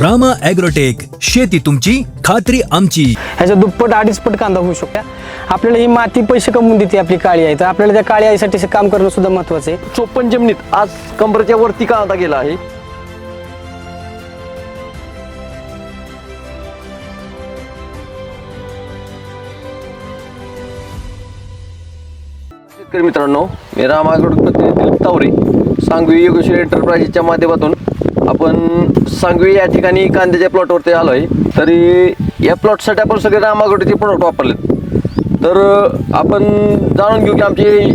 Rama agrotech शेती तुमची खात्री आमची. ह्याच्या दुप्पट अडीचपट कांदा होऊ शकतो. आपल्याला ही माती पैसे कमवून देते आपली काळी आहे तर आपल्याला त्या काळी आईसाठी काम करणं सुद्धा महत्वाचं आहे. चोपन्न जमिनीत आज कंबरच्या वरती कांदा गेला आहे. शेतकरी मित्रांनो मी रामागड दिलीप तावरे सांगवी योगेश्वर एंटरप्राइजेसच्या माध्यमातून आपण सांगवी या ठिकाणी कांद्याच्या प्लॉटवरती आलो आहे तरी या प्लॉटसाठी आपण सगळे रामागडचे प्रोडक्ट वापरलेत. तर आपण जाणून घेऊ की आमचे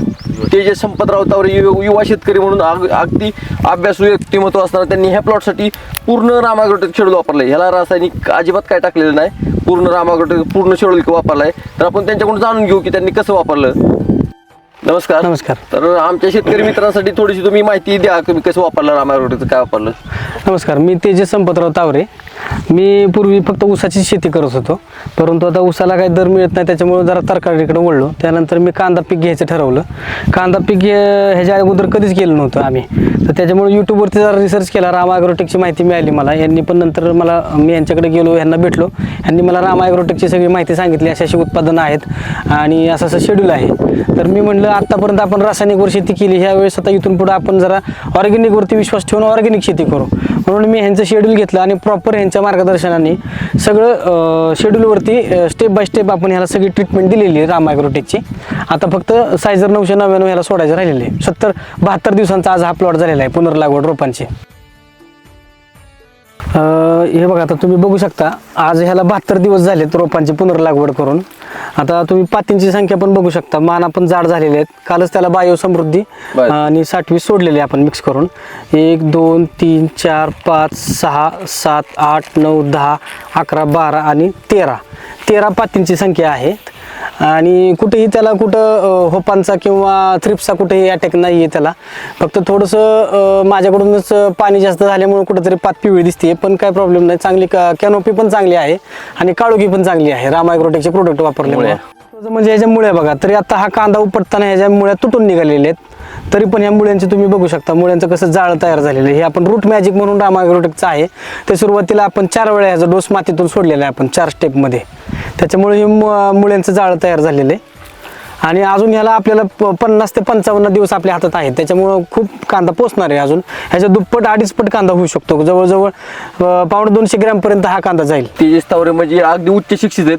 ते जे संपतराव तावरे यु- युवा शेतकरी म्हणून अगदी अभ्यासू व्यक्तिमत्व असताना त्यांनी ह्या प्लॉटसाठी पूर्ण रामागड शेड्यूल वापरलं. ह्याला रासायनिक अजिबात काय टाकलेलं नाही. पूर्ण रामागड पूर्ण शेड्यूल वापरलं आहे तर आपण त्यांच्याकडून जाणून घेऊ की त्यांनी कसं वापरलं. नमस्कार. नमस्कार. तर आमच्या शेतकरी मित्रांसाठी थोडीशी तुम्ही माहिती द्या तुम्ही कसं वापरलं रामागडचं काय वापरलं? नमस्कार मी तेजस संपतराव तावरे. मी पूर्वी फक्त ऊसाची शेती करत होतो. परंतु आता ऊसाला काही दर मिळत नाही त्याच्यामुळे जरा तरकारीकडे वळलो. त्यानंतर मी कांदा पीक घ्यायचं ठरवलं. कांदा पीक घे- ह्याच्या अगोदर कधीच केलं नव्हतं आम्ही. तर त्याच्यामुळे यूट्यूबवरती जरा रिसर्च केला. राम ॲग्रोटेकची माहिती मिळाली मला. यांनी पण नंतर मला मी यांच्याकडे गेलो यांना भेटलो. यांनी मला राम ॲग्रोटेकची सगळी माहिती सांगितली. अशी अशी उत्पादनं आहेत आणि असं असं शेड्यूल आहे. तर मी म्हणलं आत्तापर्यंत आपण रासायनिकवर शेती केली. ह्यावेळेस आता इथून पुढे आपण जरा ऑर्गॅनिकवरती विश्वास ठेवून ऑर्गॅनिक शेती करू. म्हणून मी ह्यांचं शेड्यूल घेतलं आणि प्रॉपर ह्यांचं ह्यांच्या मार्गदर्शनाने सगळं शेड्यूलवरती स्टेप बाय स्टेप आपण ह्याला सगळी ट्रीटमेंट दिलेली आहे राम ॲग्रोटेकची आता फक्त सायझर नऊशे नव्याण्णव ह्याला सोडायचं राहिलेले आहे. सत्तर बहात्तर दिवसांचा आज हा प्लॉट झालेला आहे पुनर्लागवड रोपांची. अ, हे बघा आता तुम्ही बघू शकता आज ह्याला बहात्तर दिवस झालेत रोपांची पुनर्लागवड करून. आता तुम्ही पातींची संख्या पण बघू शकता माना पण जाड झालेले आहेत. कालच त्याला बायो समृद्धी बर. आणि साठवी सोडलेली आपण मिक्स करून. एक दोन तीन चार पाच सहा सात आठ नऊ दहा अकरा बारा आणि तेरा. तेरा पातींची संख्या आहे आणि कुठेही त्याला कुठं होपांचा किंवा थ्रिप्सचा कुठेही अटॅक नाही आहे त्याला. फक्त थोडंसं माझ्याकडूनच पाणी जास्त झाल्यामुळे कुठेतरी पात पिवळी दिसते पण काय प्रॉब्लेम नाही. चांगली कॅनोपी पण चांगली आहे आणि काळोखी पण चांगली आहे. राम ॲग्रोटेकचे प्रोडक्ट वापरल्यामुळे. म्हणजे ह्याच्या मुळ्या बघा. तरी आता हा कांदा उपटताना ह्याच्या मुळ्या तुटून निघालेल्या आहेत. तरी पण ह्या मुळ्यांचे तुम्ही बघू शकता. मुळ्यांचं कसं जाळ तयार झालेलं आहे. हे आपण रूट मॅजिक म्हणून रामाग्रोटेकचं आहे. ते सुरुवातीला आपण चार वेळा ह्याचा डोस मातीतून सोडलेला आहे आपण चार स्टेपमध्ये त्याच्यामुळे हे मु- मुळ्यांचं जाळं तयार झालेलं आहे. आणि अजून ह्याला आपल्याला प- पन्नास ते पंचावन्न दिवस आपल्या हातात आहेत. त्याच्यामुळं खूप कांदा पोचणार आहे अजून. ह्याच्या दुप्पट अडीचपट कांदा होऊ शकतो. जवळजवळ पावणे दोनशे ग्रॅमपर्यंत हा कांदा जाईल. तेजस तावरे म्हणजे अगदी उच्च शिक्षित आहेत.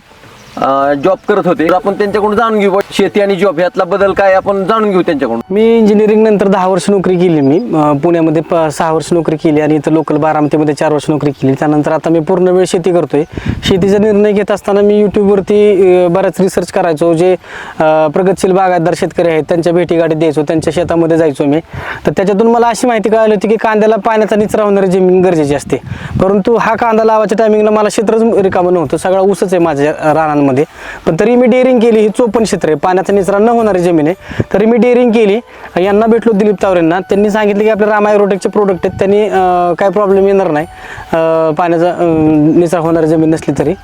जॉब करत होते. तर आपण त्यांच्याकडून जाणून घेऊ शेती आणि जॉब यातला बदल काय आपण जाणून घेऊ त्यांच्याकडून. मी इंजिनिअरिंग नंतर दहा वर्ष नोकरी केली मी. अं, पुण्यामध्ये प सहा वर्ष नोकरी केली आणि इथं लोकल बारामतीमध्ये चार वर्ष नोकरी केली. त्यानंतर आता मी पूर्ण वेळ शेती करतोय. शेतीचा निर्णय घेत असताना मी यूट्यूबवरती अं, बराच रिसर्च करायचो. जे अं, प्रगतशील बागायतदार शेतकरी आहेत त्यांच्या भेटीगाठी द्यायचो त्यांच्या शेतामध्ये जायचो मी. तर त्याच्यातून मला अशी माहिती कळाली होती की कांद्याला पाण्याचा निचरा होणारी जमीन गरजेची असते. परंतु हा कांदा लावायच्या टायमिंगला मला क्षेत्रच रिकामं नव्हतं. सगळा ऊसच आहे माझ्या रानांमध्ये. पण तरी मी डेअरिंग केली ही चोपन्न क्षेत्र आहे. पाण्याचा निचरा न होणारी जमीन आहे. तरी मी डेअरिंग केली. यांना भेटलो दिलीप तावरेंना. त्यांनी सांगितलं की आपल्या रामाय रोटेकचे प्रोडक्ट आहेत. त्यांनी काय प्रॉब्लेम येणार नाही. पाण्याचा निचरा होणारी जमीन नसली तरी.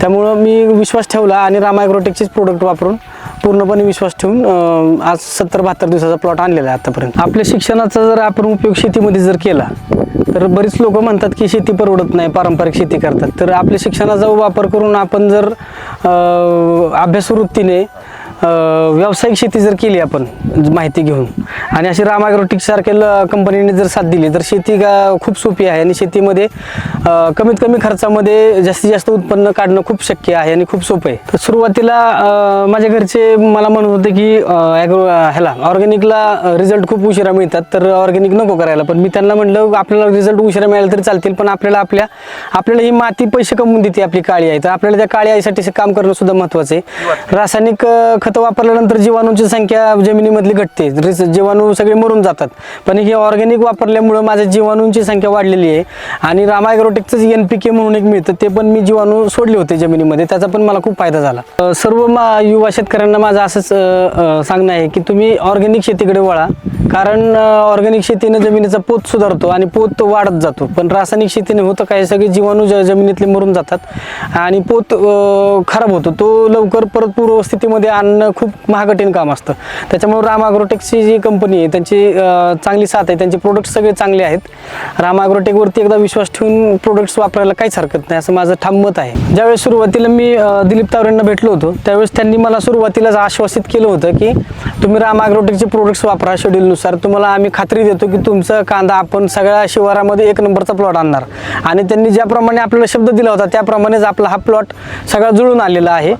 त्यामुळं मी विश्वास ठेवला आणि रामाय रोटेकचेच प्रोडक्ट वापरून पूर्णपणे विश्वास ठेवून आज सत्तर बहात्तर दिवसाचा प्लॉट आणलेला आहे आतापर्यंत. आपल्या शिक्षणाचा जर आपण उपयोग शेतीमध्ये जर केला तर बरीच लोक म्हणतात की शेती परवडत नाही पारंपरिक शेती करतात. तर आपल्या शिक्षणाचा वापर करून आपण जर अभ्यासवृत्तीने व्यावसायिक शेती जर केली आपण माहिती घेऊन आणि अशी राम सारख्या ल- कंपनीने जर साथ दिली तर शेती का खूप सोपी आहे आणि शेतीमध्ये कमीत कमी खर्चामध्ये जास्तीत जास्त उत्पन्न काढणं खूप शक्य आहे आणि खूप सोपं आहे. तर सुरुवातीला माझ्या घरचे मला म्हणत होते की ॲग्रो ह्याला ऑर्गॅनिकला रिझल्ट खूप उशिरा मिळतात तर ऑर्गॅनिक नको करायला. पण मी त्यांना म्हटलं आपल्याला रिझल्ट उशिरा मिळाला तरी चालतील पण आपल्याला आपल्या आपल्याला ही माती पैसे कमवून देते आपली काळी आहे तर आपल्याला त्या काळी आईसाठी काम करणं सुद्धा महत्त्वाचं आहे. रासायनिक खत खतं वापरल्यानंतर जीवाणूंची संख्या जमिनीमधली घटते. जीवाणू सगळे मरून जातात. पण हे ऑर्गॅनिक वापरल्यामुळं माझ्या जीवाणूंची संख्या वाढलेली आहे. आणि रामायग्रोटेकचं एन पी के म्हणून एक मिळतं. ते पण मी जीवाणू सोडले होते जमिनीमध्ये. त्याचा पण मला खूप फायदा झाला. सर्व मा युवा शेतकऱ्यांना माझं असंच सांगणं आहे की तुम्ही ऑर्गॅनिक शेतीकडे वळा. कारण ऑर्गॅनिक शेतीने जमिनीचा पोत सुधारतो आणि पोत वाढत जातो. पण रासायनिक शेतीने होतं काय सगळे जीवाणू ज- जमिनीतले मरून जातात आणि पोत खराब होतो. तो लवकर परत पूर्वस्थितीमध्ये आणणं खूप महाकठीण काम असतं. त्याच्यामुळे राम ॲग्रोटेकची जी कंपनी आहे त्यांची चांगली साथ आहे. त्यांचे प्रोडक्ट सगळे चांगले आहेत. राम ॲग्रोटेकवरती एकदा विश्वास ठेवून प्रोडक्ट्स वापरायला काहीच हरकत नाही असं माझं ठाम मत आहे. ज्यावेळेस सुरुवातीला मी दिलीप तावरेंना भेटलो होतो त्यावेळेस त्यांनी मला सुरुवातीलाच आश्वासित केलं होतं की तुम्ही राम ॲग्रोटेकचे प्रोडक्ट्स वापरा शेड्यूलनुसार तुम्हाला आम्ही खात्री देतो की तुमचा कांदा आपण सगळ्या शिवारामध्ये एक नंबरचा प्लॉट आणणार. आणि त्यांनी ज्याप्रमाणे आपल्याला शब्द दिला होता त्याप्रमाणेच आपला हा प्लॉट सगळा जुळून आलेला आहे.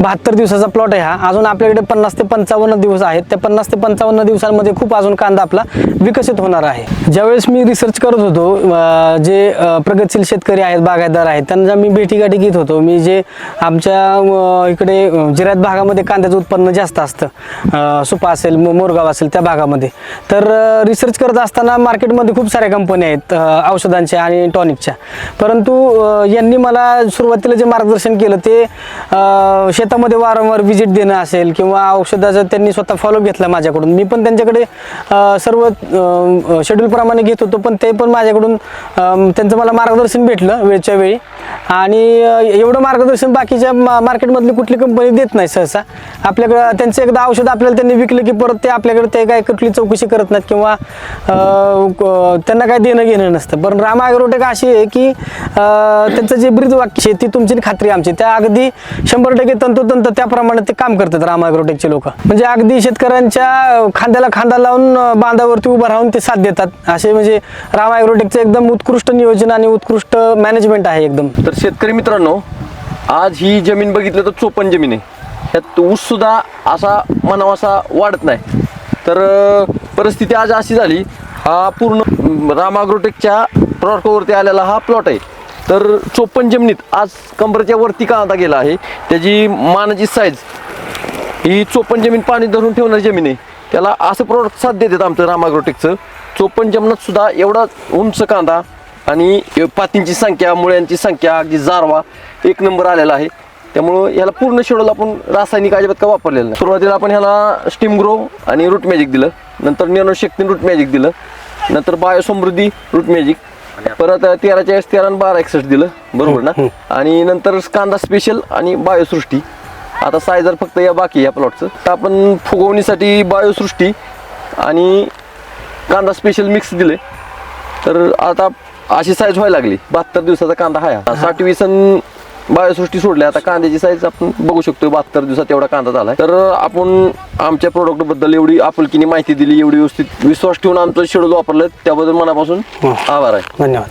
बहात्तर दिवसाचा प्लॉट आहे हा. अजून आपल्याकडे पन्नास ते पंचावन्न दिवस आहेत. त्या पन्नास ते पंचावन्न दिवसांमध्ये खूप अजून कांदा आपला विकसित होणार आहे. ज्यावेळेस मी रिसर्च करत होतो जे प्रगतशील शेतकरी आहेत बागायतदार आहेत त्यांना मी भेटीगाठी घेत होतो. मी जे आमच्या इकडे जिरायत भागामध्ये कांद्याचं उत्पन्न जास्त असतं. सुपा असेल मोरगाव असेल त्या भागामध्ये. तर रिसर्च करत असताना मार्केटमध्ये खूप साऱ्या कंपन्या आहेत औषधांच्या आणि टॉनिकच्या परंतु यांनी मला सुरुवातीला जे मार्गदर्शन केलं ते शेतामध्ये वारंवार व्हिजिट देणं असेल किंवा औषधाचं त्यांनी स्वतः फॉलो घेतला माझ्याकडून. मी पण त्यांच्याकडे सर्व शेड्यूलप्रमाणे घेत होतो पण ते पण माझ्याकडून त्यांचं मला मार्गदर्शन भेटलं वेळच्या वेळी. आणि एवढं मार्गदर्शन बाकीच्या मा- मार्केटमधली कुठली कंपनी देत नाही सहसा. आपल्याकडं त्यांचं एकदा औषध आपल्याला त्यांनी विकलं की परत ते आपल्याकडे ते काय कुठली चौकशी करत नाहीत किंवा त्यांना काय देणं घेणं नसतं. पण राम ॲग्रोटेक अशी आहे की त्यांचं जे ब्रीद वाक्य ती तुमची आणि खात्री आमची. त्या अगदी शंभर टक्के तंतोतंत त्याप्रमाणे ते काम करतात राम ॲग्रोटेकचे लोक. म्हणजे अगदी शेतकऱ्यांच्या खांद्याला खांदा लावून बांधावरती उभं राहून ते साथ देतात. असे म्हणजे राम ॲग्रोटेकचं एकदम उत्कृष्ट नियोजन आणि उत्कृष्ट मॅनेजमेंट आहे एकदम. तर शेतकरी मित्रांनो आज ही जमीन बघितलं तर चोपन जमीन आहे. ह्यात ऊससुद्धा असा म्हणावा असा वाढत नाही. तर परिस्थिती आज अशी झाली हा पूर्ण रामाग्रोटेकच्या प्रॉडकोवरती आलेला हा प्लॉट आहे. तर चोपन्न जमिनीत आज कंबरच्या वरती कांदा गेला आहे त्याची मानाची साईज ही चोपन्न जमीन पाणी धरून ठेवणारी जमीन आहे. त्याला असं प्रोडक्ट साथ देतात आमचं रामाग्रोटेकचं चोपन्न जमिनात सुद्धा एवढा उंच कांदा आणि पातींची संख्या मुळ्यांची संख्या अगदी जारवा एक नंबर आलेला आहे. त्यामुळं याला पूर्ण शेड्यूल आपण रासायनिक अजिबात का वापरलेलं नाही. सुरुवातीला आपण ह्याला स्टीम ग्रो आणि रूट मॅजिक दिलं. नंतर नॅनो शक्ती रूट मॅजिक दिलं. नंतर बायोसमृद्धी रूट मॅजिक परत तेरा चाळीस तेरा आणि बारा एकसष्ट दिलं. बरोबर ना? आणि नंतर कांदा स्पेशल आणि बायोसृष्टी आता सायझर फक्त या बाकी या प्लॉटचं तर आपण फुगवणीसाठी बायोसृष्टी आणि कांदा स्पेशल मिक्स दिले. तर आता अशी साईज व्हायला लागली. बहात्तर दिवसाचा कांदा हा. साठ वीस बायोसृष्टी सोडली. आता कांद्याची साईज आपण बघू शकतो बहात्तर दिवसात एवढा कांदा झालाय. तर आपण आमच्या प्रोडक्टबद्दल एवढी आपुलकीने माहिती दिली एवढी व्यवस्थित विश्वास ठेवून आमचं शेड्यूल वापरलं त्याबद्दल मनापासून आभार आहे. धन्यवाद.